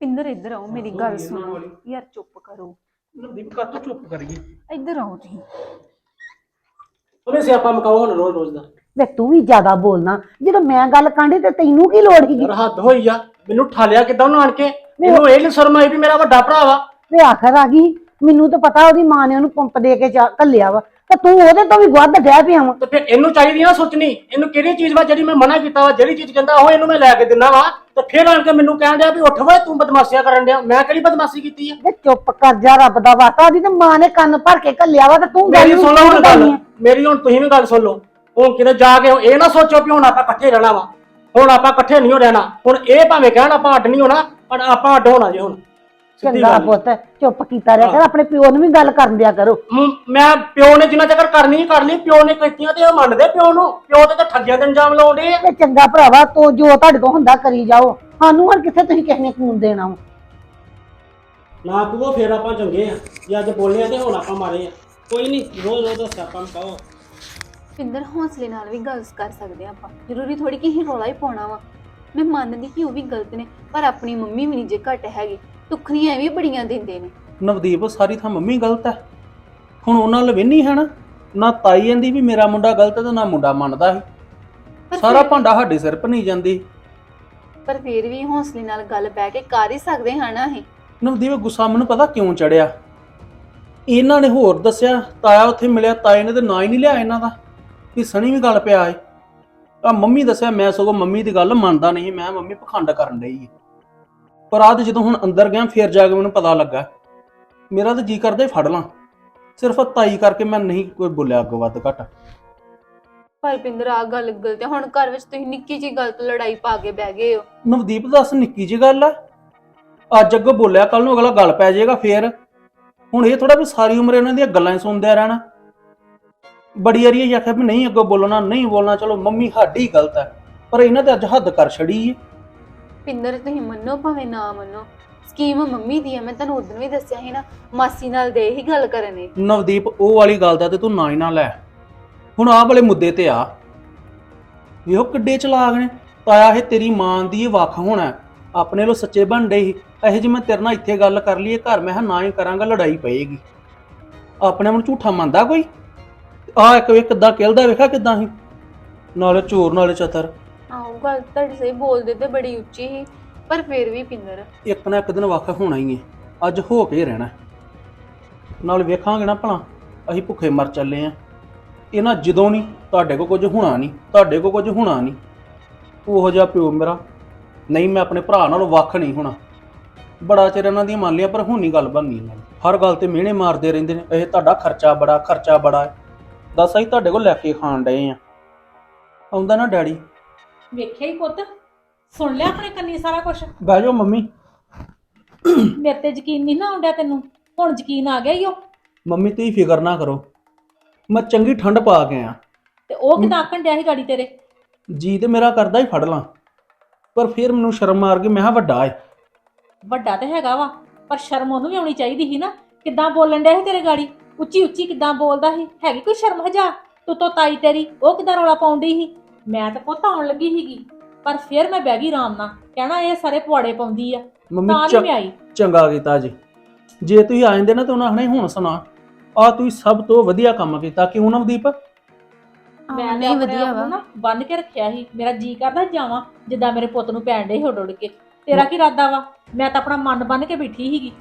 ਪਿੰਦਰ ਇੱਧਰ ਆਓ ਮੇਰੀ ਗੱਲ ਸੁਣੋ। ਯਾਰ ਚੁੱਪ ਕਰੋ। ਨਵਦੀਪ ਕਾ ਤੂੰ ਚੁੱਪ ਕਰੀਏ? ਇੱਧਰ ਆਓ ਤੁਸੀਂ। ਉਹਨੇ ਸਿਆਪਾ ਮਕਾਓ ਹੁਣ ਰੋਜ਼ ਰੋਜ਼ ਦਾ। ਵੇ ਤੂੰ ਵੀ ਜ਼ਿਆਦਾ ਬੋਲਣਾ ਜਦੋਂ ਮੈਂ ਗੱਲ ਕਾਂਢੀ ਤੇ ਤੈਨੂੰ ਕੀ ਲੋੜ ਸੀਗੀ? ਯਾਰ ਹੱਦ ਹੋਈ ਆ। ਮੈਨੂੰ ਠਾਲਿਆ ਕਿਦਾਂ ਉਹਨੂੰ ਆਣ ਕੇ? ਮੈਨੂੰ ਇਹ ਨੀ ਸ਼ਰਮ ਆਈ ਵੀ ਮੇਰਾ ਵੱਡਾ ਭਰਾ ਵਾ। ਵੇ ਆਖਰ ਆ ਗਈ। ਮੈਨੂੰ ਤਾਂ ਪਤਾ ਉਹਦੀ ਮਾਂ ਨੇ ਉਹਨੂੰ ਪੰਪ ਦੇ ਕੇ ਜਾ ਘੱਲਿਆ ਵਾ। ਤੇ ਤੂੰ ਉਹਦੇ ਤੋਂ ਵੀ ਵੱਧ ਡਹਿ ਪਿਆ ਵਾ। ਤੇ ਫਿਰ ਇਹਨੂੰ ਚਾਹੀਦੀ ਨਾ ਸੋਚਣੀ ਇਹਨੂੰ ਕਿਹੜੀ ਚੀਜ਼ ਵਾ ਜਿਹੜੀ ਮੈਂ ਮਨਾ ਕੀਤਾ ਵਾ ਜਿਹੜੀ ਚੀਜ਼ ਕਹਿੰਦਾ ਉਹ ਇਹਨੂੰ ਮੈਂ ਲੈ ਕੇ ਦਿੰਦਾ ਵਾ। ਤੇ ਫਿਰ ਆਣ ਕੇ ਮੈਨੂੰ ਕਹਿਣ ਡਿਆ ਵੀ ਉੱਠ ਵੇ ਤੂੰ ਬਦਮਾਸ਼ੀਆਂ ਕਰਨ ਡਿਆ। ਮੈਂ ਕਿਹੜੀ ਬਦਮਾਸ਼ੀ ਕੀਤੀ ਆ? ਵੇ ਚੁੱਪ ਕਰ ਜਾ ਰੱਬ ਦਾ ਵਾਸਤਾ ਉਹਦੀ ਤੇ ਮਾਂ ਨੇ ਕੰਨ ਭਰ ਕੇ ਘੱਲਿਆ ਵਾ ਤੇ ਤੂੰ ਮੇਰੀ ਨੂੰ ਸੁਣ ਲਓ ਹੁਣ ਗੱਲ। ਆ? ਮੇਰੀ ਹੁਣ ਤੁਸੀਂ ਵੀ ਗੱਲ ਸੁਣ ਲਓ। ਹੁਣ ਕਿਤੇ ਜਾ ਕੇ ਇਹ ਨਾ ਸੋਚੋ ਵੀ ਹੁਣ ਆਪਾਂ ਇਕੱਠੇ ਰਹਿਣਾ ਵਾ। ਹੁਣ ਆਪਾਂ ਇਕੱਠੇ ਨਹੀਂ ਹੋ ਰਹਿਣਾ। ਹੁਣ ਇਹ ਭਾਵੇਂ ਕਹਿਣ ਆਪਾਂ ਅੱਡ ਨਹੀਂ ਹੋਣਾ ਪਰ ਆਪਾਂ ਅੱਡ ਹੋਣਾ ਜੇ ਹੁਣ। ਸਿੱਧੀ ਚੰਗਾ ਗੱਲ। ਪੁੱਤ ਚੁੱਪ ਕੀਤਾ ਰਿਹਾ ਕਰ ਆਪਣੇ ਪਿਓ ਨੂੰ ਵੀ ਗੱਲ ਕਰਨ ਦਿਆ ਕਰੋ। ਮ- ਮੈਂ ਪਿਓ ਨੇ ਜਿੰਨਾ ਚੱਕਰ ਕਰਨੀ ਹੀ ਕਰ ਲਈ ਪਿਓ ਨੇ ਕੀਤੀਆਂ ਤੇ ਉਹ ਮੰਨਦੇ ਪਿਓ ਨੂੰ। ਪਿਓ ਤੇ ਤਾਂ ਠੱਗੀਆਂ ਦੇ ਇੰਜਾਮ ਲਾਉਂਦੇ ਆ। ਚੰਗਾ ਭਰਾਵਾ ਤੂੰ ਜੋ ਤੁਹਾਡੇ ਕੋਲ ਹੁੰਦਾ ਕਰੀ ਜਾਓ। ਸਾਨੂੰ ਹੁਣ ਕਿੱਥੇ ਤੁਸੀਂ ਕਿਸੇ ਨੇ ਖੂਨ ਦੇਣਾ ਵਾ? ਨਾ ਕੋ ਫੇਰ ਆਪਾਂ ਚੰਗੇ ਆ। ਜੇ ਅੱਜ ਬੋਲੇ ਆ ਤੇ ਹੁਣ ਆਪਾਂ ਮਾਰੇ ਆ। ਕੋਈ ਨਹੀਂ ਰੋਜ਼ ਰੋਜ਼ ਦਾ ਸਿਆਪਾ ਮਕਾਓ ਪਿੰਦਰ ਹੌਸਲੇ ਨਾਲ ਵੀ ਗੱਲ ਕਰ ਸਕਦੇ ਹਾਂ ਆਪਾਂ। ਜ਼ਰੂਰੀ ਥੋੜੀ ਕਿ ਹੀ ਰੌਲਾ ਹੀ ਪਾਉਣਾ ਵਾ। ਮੈਂ ਮੰਨਦੀ ਕਿ ਉਹ ਵੀ ਗਲਤ ਨੇ ਪਰ ਆਪਣੀ ਮੰਮੀ ਵੀ ਨਹੀਂ ਜੇ ਘੱਟ ਹੈਗੀ। ਟੁਕਰੀਆਂ ਵੀ ਬੜੀਆਂ ਦਿੰਦੇ ਨੇ। ਨਵਦੀਪ ਸਾਰੀ ਥਾਂ ਮੰਮੀ ਗਲਤ ਹੈ ਹੁਣ ਉਹਨਾਂ ਨਹੀਂ ਹੈ ਨਾ ਨਾ ਤਾਈ ਕਹਿੰਦੀ ਵੀ ਮੇਰਾ ਮੁੰਡਾ ਗਲਤ ਹੈ ਤੇ ਨਾ ਮੁੰਡਾ ਮੰਨਦਾ ਸੀ। ਪਰ ਸਾਰਾ ਭਾਂਡਾ ਸਾਡੇ ਸਿਰ ਭੰਨੀ ਜਾਂਦੀ। ਪਰ ਫਿਰ ਵੀ ਹੌਸਲੇ ਨਾਲ ਗੱਲ ਬਹਿ ਕੇ ਕਰ ਹੀ ਸਕਦੇ ਹਾਂ ਨਾ ਅਸੀਂ। ਨਵਦੀਪ ਗੁੱਸਾ ਮੈਨੂੰ ਪਤਾ ਕਿਉਂ ਚੜਿਆ? ਇਹਨਾਂ ਨੇ ਹੋਰ ਦੱਸਿਆ ਤਾਇਆ ਉੱਥੇ ਮਿਲਿਆ ਤਾਏ ਨੇ ਤੇ ਨਾਂ ਹੀ ਨਹੀਂ ਲਿਆ ਇਹਨਾਂ ਦਾ। ਵੀ ਸਣੀ ਵੀ ਗੱਲ ਪਿਆ ਏ। ਆ ਮੰਮੀ ਦੱਸਿਆ ਮੈਂ ਸਗੋਂ ਮੰਮੀ ਦੀ ਗੱਲ ਮੰਨਦਾ ਨਹੀਂ ਮੈਂ ਮੰਮੀ ਪਖੰਡ ਕਰਨ ਏ। ਪਰ ਤੇ ਜਦੋਂ ਹੁਣ ਅੰਦਰ ਗਿਆ ਫੇਰ ਜਾ ਕੇ ਮੈਨੂੰ ਪਤਾ ਲੱਗਾ। ਮੇਰਾ ਤਾਂ ਜੀ ਕਰਦਾ ਹੀ ਫੜ ਲਾਂ। ਸਿਰਫ ਤਾਈ ਕਰਕੇ ਮੈਂ ਨਹੀਂ ਕੋਈ ਬੋਲਿਆ ਅੱਗੋਂ ਵੱਧ ਘੱਟ। ਪਰ ਪਿੰਦਰ ਆ ਗੱਲ ਗਲਤ ਹੈ। ਹੁਣ ਘਰ ਵਿੱਚ ਤੁਸੀਂ ਨਿੱਕੀ ਜਿਹੀ ਗੱਲ ਤੋਂ ਲੜਾਈ ਪਾ ਕੇ ਬਹਿ ਗਏ ਹੋ। ਨਵਦੀਪ ਦੱਸ ਨਿੱਕੀ ਜੀ ਗੱਲ ਆ। ਅੱਜ ਅੱਗੋਂ ਬੋਲਿਆ ਕੱਲ ਨੂੰ ਅਗਲਾ ਗੱਲ ਪੈ ਜਾਏਗਾ ਫੇਰ। ਹੁਣ ਇਹ ਥੋੜਾ ਵੀ ਸਾਰੀ ਉਮਰ ਇਹਨਾਂ ਦੀਆਂ ਗੱਲਾਂ ਹੀ ਸੁਣਦੇ ਰਹਿਣਾ। ਬੜੀ ਵਾਰੀ ਇਹ ਆਖਿਆ ਵੀ ਨਹੀਂ ਅੱਗੋਂ ਬੋਲਣਾ ਨਹੀਂ ਬੋਲਣਾ ਚਲੋ ਮੰਮੀ ਸਾਡੀ ਗਲਤ ਹੈ। ਪਰ ਇਹਨਾਂ ਤੇ ਅੱਜ ਹੱਦ ਕਰ ਛੜੀ ਏ। ਪਿੰਦਰ, ਤੁਸੀਂ ਮੰਨੋ ਭਾਵੇਂ ਨਾ ਮੰਨੋ। ਸਕੀਮ ਮੰਮੀ ਦੀ ਹੈ ਮੈਂ ਤੁਹਾਨੂੰ ਉਦੋਂ ਵੀ ਦੱਸਿਆ ਸੀ ਨਾ, ਮਾਸੀ ਨਾਲ ਦੇ ਹੀ ਗੱਲ ਕਰਨੇ ਨਵਦੀਪ, ਉਹ ਵਾਲੀ ਗੱਲ ਦਾ ਤੇ ਤੂੰ ਨਾ ਹੀ ਨਾ ਲੈ। ਹੁਣ ਆਹ ਵਾਲੇ ਮੁੱਦੇ ਤੇ ਆ। ਵੇਖੋ ਕਿੱਡੇ ਚਲਾਕ ਨੇ। ਤਾਇਆ, ਇਹ ਤੇਰੀ ਮਾਂ ਦੀ ਵੱਖ ਹੋਣਾ ਆਪਣੇ ਲੋ ਸੱਚੇ ਬਣ ਡੇ ਸੀ। ਇਹੋ ਮੈਂ ਤੇਰੇ ਨਾਲ ਇੱਥੇ ਗੱਲ ਕਰ ਲਈਏ ਘਰ ਮੈਂ ਕਿਹਾ ਨਾ ਹੀ ਕਰਾਂਗਾ, ਲੜਾਈ ਪਏਗੀ। ਆਪਣੇ ਆਪ ਨੂੰ ਝੂਠਾ ਮੰਨਦਾ ਕੋਈ? ਆ ਇੱਕ ਵੇ ਕਿੱਦਾਂ ਕਿਲਦਾ ਵੇਖਾ ਕਿੱਦਾਂ ਹੀ ਨਾਲੇ ਚੋਰ, ਨਾਲੇ ਚਤਰ। ਆਹੋ, ਗੱਲ ਤੁਹਾਡੀ ਸਹੀ, ਬੋਲਦੇ ਤੇ ਬੜੀ ਉੱਚੀ ਸੀ, ਪਰ ਫਿਰ ਵੀ ਪਿੰਦਰ। ਇੱਕ ਨਾ ਇੱਕ ਦਿਨ ਵੱਖ ਹੋਣਾ ਹੀ ਹੈ ਅੱਜ ਹੋ ਕੇ ਰਹਿਣਾ। ਨਾਲ ਵੇਖਾਂਗੇ ਨਾ ਭਲਾ, ਅਸੀਂ ਭੁੱਖੇ ਮਰ ਚੱਲੇ ਆ। ਇਹਨਾਂ ਜਦੋਂ ਨਹੀਂ, ਤੁਹਾਡੇ ਕੋ ਕੁਝ ਹੋਣਾ ਨਹੀਂ, ਤੁਹਾਡੇ ਕੋ ਕੁਝ ਹੋਣਾ ਨਹੀਂ। ਉਹੋ ਜਿਹਾ ਪਿਓ ਮੇਰਾ, ਨਹੀਂ ਮੈਂ ਆਪਣੇ ਭਰਾ ਨਾਲ ਵੱਖ ਨਹੀਂ ਹੋਣਾ। ਬੜਾ ਚਿਰ ਇਹਨਾਂ ਦੀਆਂ ਮੰਨ ਲਿਆ, ਪਰ ਹੁਣ ਨਹੀਂ ਗੱਲ ਬਣਨੀ ਇਹਨਾਂ ਦੀ। ਹਰ ਗੱਲ ਤੇ ਮਿਹਣੇ ਮਾਰਦੇ ਰਹਿੰਦੇ ਨੇ, ਇਹ ਤੁਹਾਡਾ ਖਰਚਾ ਬੜਾ ਖਰਚਾ ਬੜਾ ਹੈ ਦੱਸ ਅਸੀਂ ਤੁਹਾਡੇ ਕੋਲ ਲੈ ਕੇ ਖਾਣ ਡਏ ਆ। ਆਉਂਦਾ ਨਾ ਡੈਡੀ ਵੇਖਿਆ ਹੀ ਪੁੱਤ। ਸੁਣ ਲਿਆ ਆਪਣੇ ਕੰਨੀ ਸਾਰਾ ਕੁਝ ਬਹਿ ਜਾਓ ਮੰਮੀ। ਮੇਰੇ ਤੇ ਯਕੀਨ ਨਹੀਂ ਨਾ ਆਉਂਦਾ ਤੈਨੂੰ। ਹੁਣ ਯਕੀਨ ਆ ਗਿਆ ਈ ਓ ਮੰਮੀ ਤੁਸੀਂ ਫਿਕਰ ਨਾ ਕਰੋ। ਮੈਂ ਚੰਗੀ ਠੰਡ ਪਾ ਕੇ ਆ ਤੇ ਉਹ ਕਿਦਾਂ ਆਖਣ ਡਿਆ ਸੀ ਗਾੜੀ ਤੇਰੇ? ਜੀ ਤੇ ਮੇਰਾ ਕਰਦਾ ਹੀ ਫੜ ਲਾਂ। ਪਰ ਫਿਰ ਮੈਨੂੰ ਸ਼ਰਮ ਮਾਰ ਕੇ ਮੈਂ ਕਿਹਾ ਵੱਡਾ ਏ। ਵੱਡਾ ਤੇ ਹੈਗਾ ਵਾ ਪਰ ਸ਼ਰਮ ਉਹਨੂੰ ਵੀ ਆਉਣੀ ਚਾਹੀਦੀ ਸੀ ਨਾ। ਕਿੱਦਾਂ ਬੋਲਣ ਡਿਆ ਸੀ ਤੇਰੇ ਗਾੜੀ? ਉੱਚੀ ਉੱਚੀ ਕਿੱਦਾਂ ਬੋਲਦਾ ਸੀ? ਹੈਗੀ ਕੋਈ ਸ਼ਰਮ ਹਜਾ? ਤੂੰ ਤੋਂ ਤਾਈ ਤੇਰੀ ਉਹ ਕਿੱਦਾਂ ਰੌਲਾ ਪਾਉਂਦੀ ਸੀ? ਮੈਂ ਤਾਂ ਪੁੱਤ ਆਉਣ ਲੱਗੀ ਸੀਗੀ ਪਰ ਫਿਰ ਮੈਂ ਬਹਿ ਗਈ ਆਰਾਮ ਨਾਲ ਕਹਿਣਾ ਇਹ ਸਾਰੇ ਪੁਆੜੇ ਪਾਉਂਦੀ ਆ ਮੰਮੀ ਤਾਂ ਨਹੀਂ ਚ- ਮੈਂ ਆਈ। ਚੰਗਾ ਕੀਤਾ ਜੀ। ਜੇ ਤੁਸੀਂ ਆ ਜਾਂਦੇ ਨਾ ਤਾਂ ਉਹਨਾਂ ਸੀ, ਹੁਣ ਸੁਣਾ ਆ ਤੁਸੀਂ ਸਭ ਤੋਂ ਵਧੀਆ ਕੰਮ ਕੀਤਾ ਕਿਉਂ ਨਵਦੀਪ ਮੈਂ ਹਾਂ, ਤੇ ਨਹੀਂ ਵਧੀਆ ਨੂੰ ਵਾ। ਨਾ ਬੰਨ ਕੇ ਰੱਖਿਆ ਸੀ ਮੇਰਾ ਜੀ ਕਰਦਾ ਜਾਵਾਂ ਜਿੱਦਾਂ ਮੇਰੇ ਪੁੱਤ ਨੂੰ ਪੈਣ ਡੇ ਉੱਡ ਕੇ। ਤੇਰਾ ਕੀ ਇਰਾਦਾ ਵਾ? ਮੈਂ ਤਾਂ ਆਪਣਾ ਮਨ ਬੰਨ ਕੇ ਬੈਠੀ ਸੀਗੀ।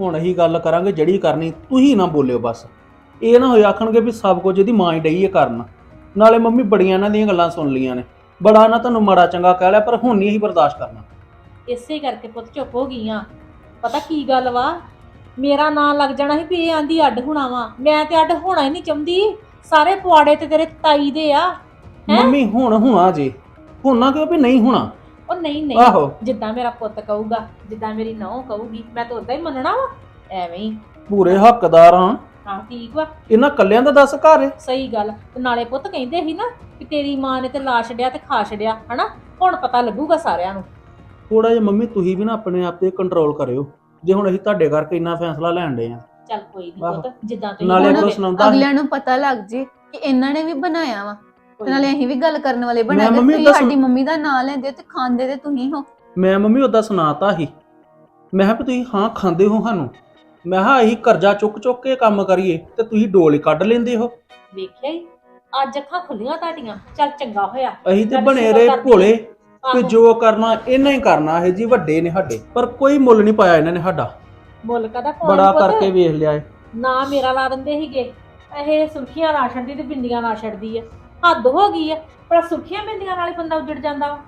ਹੁਣ ਅਸੀਂ ਗੱਲ ਕਰਾਂਗੇ ਜਿਹੜੀ ਕਰਨੀ ਤੁਸੀਂ ਨਾ ਬੋਲਿਓ ਬਸ। ਇਹ ਨਾ ਹੋਏ ਆਖਣਗੇ ਵੀ ਸਭ ਕੁਝ ਇਹਦੀ ਮਾਂ ਹੀ ਡਈ ਹੈ ਕਰਨ। ਨਾਲੇ ਮੰਮੀ ਬੜੀਆਂ ਇਹਨਾਂ ਦੀਆਂ ਗੱਲਾਂ ਸੁਣ ਲੀਆਂ ਨੇ। ਬੜਾ ਨਾ ਤੁਹਾਨੂੰ ਮਾੜਾ ਚੰਗਾ ਕਹਿ ਲਿਆ ਪਰ ਹੁਣ ਨਹੀਂ ਅਸੀਂ ਬਰਦਾਸ਼ਤ ਕਰਨਾ। ਇਸੇ ਕਰਕੇ ਪੁੱਤ ਚੁੱਪ ਹੋ ਗਈਆਂ ਪਤਾ ਕੀ ਗੱਲ ਵਾ? ਮੇਰਾ ਨਾਂ ਲੱਗ ਜਾਣਾ ਸੀ ਵੀ ਇਹ ਆਂਦੀ ਅੱਡ ਹੋਣਾ ਵਾ। ਮੈਂ ਤੇ ਅੱਡ ਹੋਣਾ ਹੀ ਨਹੀਂ ਚਾਹੁੰਦੀ। ਸਾਰੇ ਪੁਆੜੇ ਤੇ ਤੇਰੇ ਤਾਈ ਦੇ ਆ। ਹੈਂ? ਮੰਮੀ ਹੁਣ ਹੋਣਾ ਜੀ। ਹੁਣ ਨਾ ਕਿਉਂ ਵੀ ਨਹੀਂ ਹੋਣਾ? ਉਹ ਨਹੀਂ ਨਹੀਂ। ਆਹੋ। ਜਿੱਦਾਂ ਮੇਰਾ ਪੁੱਤ ਕਹੂਗਾ ਜਿੱਦਾਂ ਮੇਰੀ ਨੌਂ ਕਹੂਗੀ ਮੈਂ ਤਾਂ ਉਦਾਂ ਹੀ ਮੰਨਣਾ ਵਾ। ਐਵੇਂ ਹੀ। ਪੂਰੇ ਹੱਕਦਾਰ ਹਾਂ। ਹਾਂ ਠੀਕ ਵਾ। ਇਹਨਾਂ ਕੱਲਿਆਂ ਦਾ ਦੱਸ ਘਰ ਏ। ਸਹੀ ਗੱਲ ਤੇ ਨਾਲੇ ਪੁੱਤ ਕਹਿੰਦੇ ਸੀ ਨਾ ਕਿ ਤੇਰੀ ਮਾਂ ਨੇ ਤੇ ਲਾ ਛੱਡਿਆ ਤੇ ਖਾ ਛੱਡਿਆ ਹਨਾ? ਹੁਣ ਪਤਾ ਲੱਗੂਗਾ ਸਾਰਿਆਂ ਨੂੰ। ਥੋੜਾ ਜਿਹਾ ਮੰਮੀ ਤੁਸੀਂ ਵੀ ਨਾ ਆਪਣੇ ਆਪ ਤੇ ਕੰਟਰੋਲ ਕਰਿਓ। ਜੇ ਹੁਣ ਅਸੀਂ ਤੁਹਾਡੇ ਕਰਕੇ ਇੰਨਾ ਫੈਸਲਾ ਲੈਣ ਦੇ ਆ। ਚੱਲ ਕੋਈ ਨਹੀਂ ਆਹੋ। ਪੁੱਤ ਜਿੱਦਾਂ ਤੁਸੀਂ ਨਾਲੇ ਹੁਣ ਅੱਗੋਂ ਸੁਣਾਉਂਦਾ। ਅਗਲਿਆਂ ਨੂੰ ਪਤਾ ਲੱਗ ਜੇ ਕਿ ਇਹਨਾਂ ਨੇ ਵੀ ਬਣਾਇਆ ਵਾ। ਤੇ ਨਾਲੇ ਅਸੀਂ ਵੀ ਗੱਲ ਕਰਨ ਵਾਲੇ ਬਣੇ ਮੈਂ ਤੇ ਮੰਮੀ ਤੁਸੀਂ ਦੱਸ- ਸਾਡੀ ਮੰਮੀ ਦਾ ਨਾਂ ਲੈਂਦੇ ਹੋ ਤੇ ਖਾਂਦੇ ਤੇ ਤੁਸੀਂ ਹੋ। ਮੈਂ ਮੰਮੀ ਉਦਾਂ ਸੁਣਾਤਾ ਸੀ। ਮੈਂ ਕਿਹਾ ਵੀ ਤੁਸੀਂ ਹਾਂ ਖਾਂਦੇ ਹੋ ਸਾਨੂੰ। ਮੈਂ ਕਿਹਾ ਅਸੀਂ ਕਰਜ਼ਾ ਚੁੱਕ ਚੁੱਕ ਕੇ ਕੰਮ ਕਰੀਏ ਤੇ ਤੁਸੀਂ ਡੋਲ ਹੀ ਕੱਢ ਲੈਂਦੇ ਹੋ। ਵੇਖਿਆ ਹੀ ਅੱਜ ਅੱਖਾਂ ਖੁੱਲੀਆਂ ਤੁਹਾਡੀਆਂ ਚੱਲ ਚੰਗਾ ਹੋਇਆ। ਅਸੀਂ ਤੇ ਬਣੇ ਰਹੇ ਭੋਲੇ ਆਹੋ, ਕਿ ਜੋ ਕਰਨਾ ਇਹਨਾਂ ਹੀ ਕਰਨਾ ਇਹ ਜੀ ਵੱਡੇ ਨੇ ਸਾਡੇ ਪਰ ਕੋਈ ਮੁੱਲ ਨਹੀਂ ਪਾਇਆ ਇਹਨਾਂ ਨੇ ਸਾਡਾ। ਮੁੱਲ ਕਦਾ ਬੜਾ ਕਰਕੇ ਵੇਖ ਲਿਆ ਏ। ਨਾ ਮੇਰਾ ਲਾ ਦਿੰਦੇ ਸੀਗੇ। ਇਹ ਸੁਰਖੀਆਂ ਨਾ ਛੱਡਦੀ ਤੇ ਬਿੰਦੀਆਂ ਨਾ ਛੱਡਦੀ ਆ ਹੱਦ ਹੋ ਗਈ ਆ ਪਰ ਸੁਰਖੀਆਂ ਬਿੰਦੀਆਂ ਨਾਲ ਹੀ ਬੰਦਾ ਉੱਜੜ ਜਾਂਦਾ ਵਾ।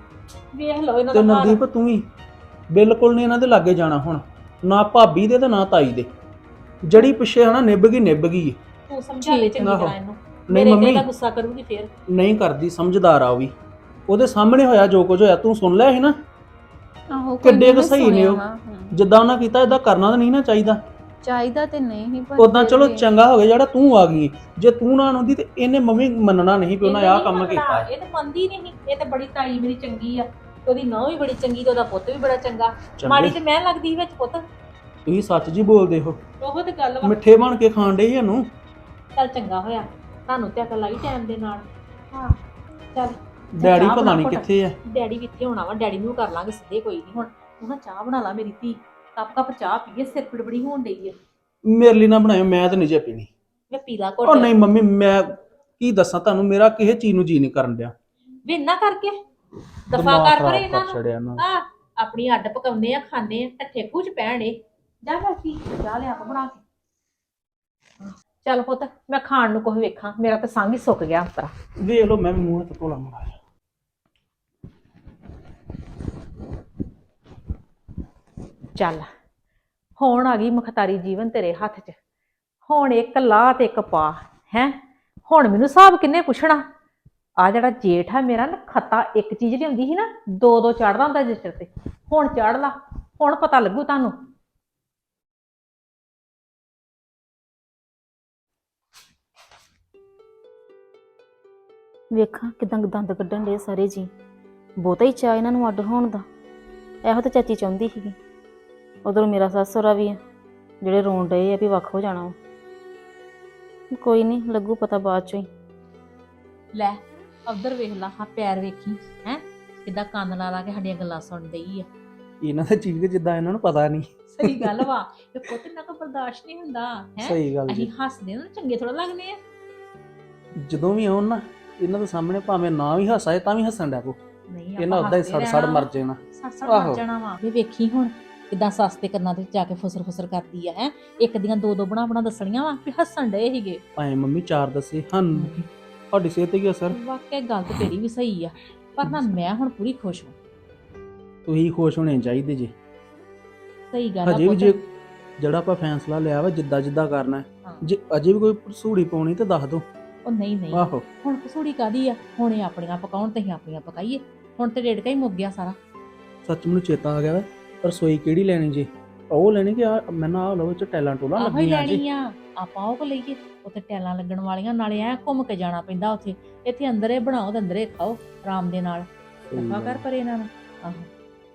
ਵੇਖ ਲਓ ਇਹਨਾਂ ਤੇ ਦਾ ਨਵਦੀਪ ਤੂੰ ਵੀ ਬਿਲਕੁਲ ਨਹੀਂ ਇਹਨਾਂ ਦੇ ਲਾਗੇ ਜਾਣਾ ਹੁਣ। ਨਾ ਭਾਬੀ ਦੇ ਤੇ ਨਾ ਤਾਈ ਦੇ। ਜੜੀ ਪਿੱਛੇ ਹਨਾ ਨਿਭ ਗਈ ਨਿਭ ਗਈ। ਤੂੰ ਸਮਝਾ ਲੈ ਚੰਗੀ ਆਹੋ। ਤਰ੍ਹਾਂ ਇਹਨੂੰ। ਨਹੀਂ ਮੇਰੇ ਤੇ ਗੁੱਸਾ ਕਰੂਗੀ ਫੇਰ। ਨਹੀਂ ਕਰਦੀ ਸਮਝਦਾਰ ਆ ਉਹ ਵੀ। ਉਹਦੇ ਸਾਹਮਣੇ ਹੋਇਆ ਜੋ ਕੁਝ ਹੋਇਆ ਤੂੰ ਸੁਣ ਲਿਆ ਸੀ ਨਾ? ਆਹੋ ਕਿੱਡੇ ਕੁ ਸਹੀ ਨੇ ਉਹ। ਜਿੱਦਾਂ ਉਹਨਾਂ ਕੀਤਾ ਇਦਾਂ ਕਰਨਾ ਤਾਂ ਨਹੀਂ ਨਾ ਚਾਹੀਦਾ। ਚਾਹੀਦਾ ਤੇ ਨਹੀਂ ਹੀ ਪਰ ਉਦਾਂ ਫਿਰ ਚਲੋ ਵੀ- ਚੰਗਾ ਹੋ ਗਿਆ ਜਿਹੜਾ ਤੂੰ ਆ ਗਈ। ਜੇ ਤੂੰ ਨਾ ਆਉਂਦੀ ਤੇ ਇਹਨੇ ਮੰਮੀ ਮੰਨਣਾ ਨਹੀਂ ਵੀ ਉਹਨਾਂ ਇਹਨੇ ਆਹ ਨਹੀਂ ਕੰਮ ਮੰਨਣਾ, ਕੀਤਾ। ਇਹ ਤਾਂ ਮੰਨਦੀ ਨਹੀਂ ਇਹ ਤਾਂ ਬੜੀ ਤਾਈ ਮੇਰੀ ਚੰਗੀ ਆ। ਤੇ ਉਹਦੀ ਨੌਂ ਵੀ ਬੜੀ ਚੰਗੀ ਤੇ ਉਹਦਾ ਪੁੱਤ ਵੀ ਬੜਾ ਚੰਗਾ। ਮਾੜੀ ਤੇ ਮੈਂ ਲੱਗਦੀ ਸੀ ਵਿੱਚ ਪੁੱਤ। ਤੁਸੀਂ ਸੱਚ ਜੀ ਬੋਲਦੇ ਹੋ। ਉਹ ਤੇ ਗੱਲ ਵਾ। ਮਿੱਠੇ ਬਣ ਕੇ ਖਾਣ ਡੇ ਇਹਨੂੰ। ਚੱਲ ਚੰਗਾ ਹੋਇਆ। ਤੁਹਾਨੂੰ ਤੇ ਅਕਲ ਆਈ ਟਾਈਮ ਦੇ ਨਾਲ। ਹਾਂ। ਚੱਲ। ਡੈਡੀ ਚਾਹ ਪਤਾ ਬਣਾ ਨਹੀਂ ਘੁੱਟ। ਕਿੱਥੇ ਆ। ਡੈਡੀ ਵੀ ਇੱਥੇ ਹੋਣਾ ਵਾ? ਡੈਡੀ ਨੂੰ ਕਰ ਲਾਂਗੇ ਸਿੱਧੇ ਕੋਈ ਨਹੀਂ ਹੁਣ ਤੂੰ ਨਾ ਚਾਹ ਬਣਾ ਲਾ ਮੇਰੀ ਧੀ। ਕੱਪ ਕੱਪ ਚਾਹ ਪੀਏ ਸਿਰ ਬੜੀ ਹੋਣ ਡਈ ਆ। ਮੇਰੇ ਲਈ ਨਾ ਬਣਾਇਓ ਮੈਂ ਤਾਂ ਨਹੀਂ ਜੇ ਪੀਣੀ। ਮੈਂ ਪੀ ਲਾ ਉਹ ਘੁੱਟ ਨਹੀਂ ਮੰਮੀ ਮੈਂ ਕੀ ਦੱਸਾਂ ਤੁਹਾਨੂੰ? ਮੇਰਾ ਕਿਸੇ ਚੀਜ਼ ਨੂੰ ਜੀ ਨਹੀਂ ਕਰਨ ਡਿਆ। ਵੀ ਨਾ ਕਰਕੇ? ਦਫਾ ਦਿਮਾਗ ਕਰ ਖਰਾਬ ਪਰ ਇਹਨਾਂ ਨੂੰ। ਛੜਿਆ ਨਾ। ਆ ਆਪਣੀ ਅੱਡ ਪਕਾਉਂਦੇ ਆ ਖਾਂਦੇ ਆ ਠੱਠੇ ਖੂਚ ਪੈਣੇ ਜਾ ਬੈਠੀ ਜਾ ਲਿਆ ਆਪ ਬਣਾ ਕੇ। ਚੱਲ ਪੁੱਤ ਮੈਂ ਖਾਣ ਨੂੰ ਕੁਝ ਵੇਖਾਂ। ਮੇਰਾ ਤਾਂ ਸੰਗ ਹੀ ਸੁੱਕ ਗਿਆ ਅੰਤਰਾ। ਵੇਖ ਲਓ ਮੈਂ ਵੀ ਮੂੰਹ ਹੱਥ ਧੋਲਾ ਮਾਰਿਆ ਚੱਲ ਹੁਣ ਆ ਗਈ ਮੁਖਤਾਰੀ ਜੀਵਨ ਤੇਰੇ ਹੱਥ 'ਚ। ਹੁਣ ਇੱਕ ਲਾ ਤੇ ਇੱਕ ਪਾ ਹੈ? ਹੁਣ ਮੈਨੂੰ ਹਿਸਾਬ ਕਿੰਨੇ ਪੁੱਛਣਾ? ਆ ਜਿਹੜਾ ਜੇਠ ਆ ਮੇਰਾ ਨਾ ਖੱਤਾ ਇੱਕ ਚੀਜ਼ ਲਿਆਉਂਦੀ ਸੀ ਨਾ ਦੋ ਦੋ ਚੜਦਾ ਹੁੰਦਾ ਰਜਿਸਟਰ ਤੇ। ਹੁਣ ਚੜ ਲਾ ਹੁਣ ਪਤਾ ਲੱਗੂ ਤੁਹਾਨੂੰ। ਵੇਖਾਂ ਕਿਦਾਂ ਦੰਦ ਕੱਢਣ ਦੇ ਸਾਰੇ ਜੀ। ਬਹੁਤਾ ਹੀ ਚਾਹ ਇਹਨਾਂ ਨੂੰ ਅੱਡ ਹੋਣ ਦਾ। ਇਹੋ ਤਾਂ ਚਾਚੀ ਚਾਹੁੰਦੀ ਸੀਗੀ। ਉਧਰ ਮੇਰਾ ਸੱਸ ਸਹੁਰਾ ਵੀ ਆ ਜਿਹੜੇ ਰੋਣ ਡਏ ਆ ਵੀ ਵੱਖ ਹੋ ਜਾਣਾ ਵਾ। ਕੋਈ ਨਹੀਂ ਲੱਗੂ ਪਤਾ ਬਾਅਦ ਚੋਂ ਹੀ। ਲੈ ਉਧਰ ਵੇਖ ਲਾ ਹਾਂ ਪੈਰ ਵੇਖੀ ਹੈ? ਕਿੱਦਾਂ ਕੰਨ ਲਾ ਲਾ ਕੇ ਸਾਡੀਆਂ ਗੱਲਾਂ ਸੁਣ ਡਈ ਆ। ਇਹਨਾਂ ਦਾ ਚੀਜ਼ ਜਿੱਦਾਂ ਇਹਨਾਂ ਨੂੰ ਪਤਾ ਨਹੀਂ। ਸਹੀ ਗੱਲ ਵਾ। ਇਹ ਪੁੱਤ ਨਾ ਕੋ ਬਰਦਾਸ਼ਤ ਨਹੀਂ ਹੁੰਦਾ ਹੈ? ਸਹੀ ਗੱਲ ਅਸੀਂ ਜੀ ਹੱਸਦੇ ਨਾ ਚੰਗੇ ਥੋੜਾ ਲੱਗਦੇ ਆ। ਜਦੋਂ ਵੀ ਆਉਣ ਨਾ ਇਹਨਾਂ ਦੇ ਸਾਹਮਣੇ ਭਾਵੇਂ ਨਾ ਵੀ ਹੱਸਾਏ ਤਾਂ ਵੀ ਹੱਸਣ ਡਿਆ ਕੋ। ਨਹੀਂ ਇਹਨਾਂ ਉਦਾਂ ਹੀ ਸੜ ਸੜ ਮਰ ਜਾਣਾ। ਸੜ ਸੜ ਆਹੋ। ਮਰ ਜਾਣਾ ਵਾ। ਵੀ ਵੇਖੀ ਹੁਣ ਕਿਦਾਂ ਸੱਸ ਦੇ ਕੰਨਾਂ ਤੇ ਜਾ ਕੇ ਫਸਰ ਫਸਰ ਕਰਦੀ ਆ ਹੈ? ਇੱਕ ਦੀਆਂ ਦੋ ਦੋ ਬਣਾ ਬਣਾ ਦੱਸਣੀਆਂ ਵਾ ਵੀ ਹੱਸਣ ਡਏ ਸੀਗੇ। ਭਾਵੇਂ ਮੰਮੀ ਚਾਰ ਦੱਸੇ ਹਨ। ਤੁਹਾਡੀ ਸਿਹਤ ਤੇ ਕੀ ਅਸਰ ਵਾਕਿਆ ਗੱਲ ਤੇ ਤੇਰੀ ਵੀ ਸਹੀ ਆ ਪਰ ਨਾ ਮੈਂ ਹੁਣ ਪੂਰੀ ਖੁਸ਼ ਹਾਂ। ਤੁਸੀਂ ਖੁਸ਼ ਹੋਣੇ ਚਾਹੀਦੇ ਜੀ। ਸਹੀ ਗੱਲ ਆ ਹਜੇ ਵੀ ਪੁੱਤ। ਜੇ ਜਿਹੜਾ ਆਪਾਂ ਫੈਸਲਾ ਲਿਆ ਵਾ ਜਿੱਦਾਂ ਜਿੱਦਾਂ ਕਰਨਾ ਹੈ, ਹਾਂ। ਜੇ ਅਜੇ ਵੀ ਕੋਈ ਸੂੜੀ ਪਾਉਣੀ ਤੇ ਦੱਸ ਦਿਓ। ਉਹ ਨਹੀਂ ਨਹੀਂ। ਆਹੋ। ਹੁਣ ਕਸੂੜੀ ਕਾਦੀ ਆ? ਹੁਣ ਆਪਣੀਆਂ ਪਕਾਉਣ ਤੇ ਅਸੀਂ ਆਪਣੀਆਂ ਪਕਾਈਏ। ਹੁਣ ਤੇ ਡੇਢ ਹੀ ਮੁੱਕ ਗਿਆ ਸਾਰਾ। ਸੱਚ ਮੈਨੂੰ ਚੇਤਾ ਆ ਗਿਆ ਵਾ ਰਸੋਈ ਕਿਹੜੀ ਲੈਣੀ ਜੀ? ਉਹ ਲੈਣੀ ਕਿ ਆ ਮੈਂ ਨਾ ਲਓ ਚ ਟੈਲਾਂ ਟੋਲਾਂ ਆਹੋ ਹੀ ਲੱਗੀਆਂ ਜੀ। ਲੈਣੀ ਆ ਆਪਾਂ ਉਹ ਕੋ ਲਈਏ ਉੱਥੇ ਟੈਲਾਂ ਲੱਗਣ ਵਾਲੀਆਂ ਨਾਲੇ ਐ ਘੁੰਮ ਕੇ ਜਾਣਾ ਪੈਂਦਾ ਉੱਥੇ। ਇੱਥੇ ਅੰਦਰੇ ਬਣਾਓ ਤੇ ਅੰਦਰੇ ਖਾਓ ਆਰਾਮ ਦੇ ਨਾਲ। ਦਫਾ ਕਰ ਪਰੇ ਇਹਨਾਂ ਨੂੰ। ਆਹੋ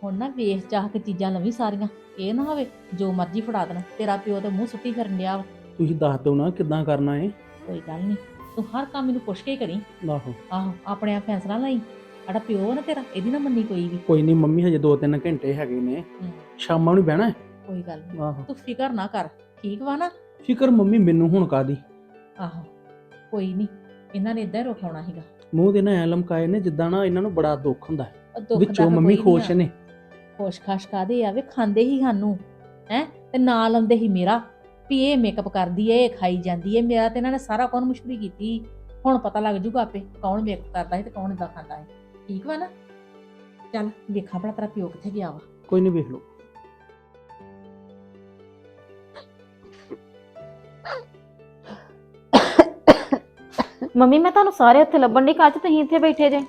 ਹੁਣ ਨਾ ਵੇਖ ਚਾਹ ਕੇ ਚੀਜ਼ਾਂ ਲਵੀ ਸਾਰੀਆਂ। ਇਹ ਨਾ ਹੋਵੇ ਜੋ ਮਰਜ਼ੀ ਫੜਾ ਦੇਣ। ਤੇਰਾ ਪਿਓ ਤੇ ਮੂੰਹ ਸੁੱਟੀ ਫਿਰਨ ਡਿਆ ਵਾ। ਤੁਸੀਂ ਦੱਸ ਦਿਓ ਨਾ ਕਿੱਦਾਂ ਕਰਨਾ ਹੈ ਕੋਈ ਗੱਲ ਨਹੀਂ। ਤੂੰ ਹਰ ਕੰਮ ਮੈਨੂੰ ਪੁੱਛ ਕੇ ਹੀ ਕਰੀ। ਆਹੋ। ਆਹੋ ਆਪਣੇ ਆਪ ਫੈਸਲਾ ਲਈ। ਸਾਡਾ ਪਿਓ ਆ ਨਾ ਤੇਰਾ ਇਹਦੀ ਨਾ ਮੰਨੀ ਕੋਈ ਵੀ। ਕੋਈ ਨਹੀਂ ਮੰਮੀ ਹਜੇ 2-3 ਘੰਟੇ ਹੈਗੇ ਨੇ। ਹਮ, ਸ਼ਾਮਾਂ ਨੂੰ ਬਹਿਣਾ ਹੈ। ਕੋਈ ਗੱਲ ਨਹੀਂ ਆਹੋ। ਤੂੰ ਫਿਕਰ ਨਾ ਕਰ ਠੀਕ ਵਾ ਨਾ? ਫਿਕਰ ਮੰਮੀ ਮੈਨੂੰ ਹੁਣ ਕਾਦੀ ਆਹੋ ਕੋਈ ਨਹੀਂ ਇਹਨਾਂ ਨੇ ਇਦਾਂ ਹੀ ਰੋਖਾਉਣਾ ਸੀਗਾ। ਮੂੰਹ ਦੇ ਨਾ ਐ ਲਮਕਾਏ ਨੇ ਜਿੱਦਾਂ ਨਾ ਇਹਨਾਂ ਨੂੰ ਬੜਾ ਦੁੱਖ ਹੁੰਦਾ ਹੈ। ਉਹ ਦੁੱਖ ਦਾ ਵਿੱਚੋਂ ਤਾਂ ਮੰਮੀ ਕੋਈ ਨੀ ਖੁਸ਼ ਆ। ਨੇ। ਖੁਸ਼ ਖਾਸ਼ ਕਾਦੇ ਆਵੇ ਖਾਂਦੇ ਹੀ ਸਾਨੂੰ ਹੈ? ਤੇ ਨਾਲ ਲਾਉਂਦੇ ਹੀ ਮੇਰਾ। ਵੀ ਇਹ ਮੇਕਅਪ ਕਰਦੀ ਏ ਇਹ ਖਾਈ ਜਾਂਦੀ ਏ। ਮੇਰਾ ਤੇ ਇਹਨਾਂ ਨੇ ਸਾਰਾ ਕੁਝ ਮੁਸ਼ਕਲੀ ਕੀਤੀ। ਹੁਣ ਪਤਾ ਲੱਗ ਜੂਗਾ ਆਪੇ ਕੌਣ ਮੇਕਅਪ ਕਰਦਾ ਹੈ ਤੇ ਕੌਣ ਇਦਾਂ ਖਾਂਦਾ ਹੈ ਠੀਕ ਵਾ ਨਾ? ਚੱਲ ਵੇਖਾਂ ਭਲਾ ਤੇਰਾ ਪਿਓ ਕਿੱਥੇ ਗਿਆ ਵਾ। ਕੋਈ ਨਹੀਂ ਵੇਖ ਲਓ। ਮੰਮੀ ਮੈਂ ਤੁਹਾਨੂੰ ਸਾਰੇ ਉੱਥੇ ਲੱਭਣ ਦੀ ਕੱਚ ਤੁਸੀਂ ਇੱਥੇ ਬੈਠੇ ਜੇ।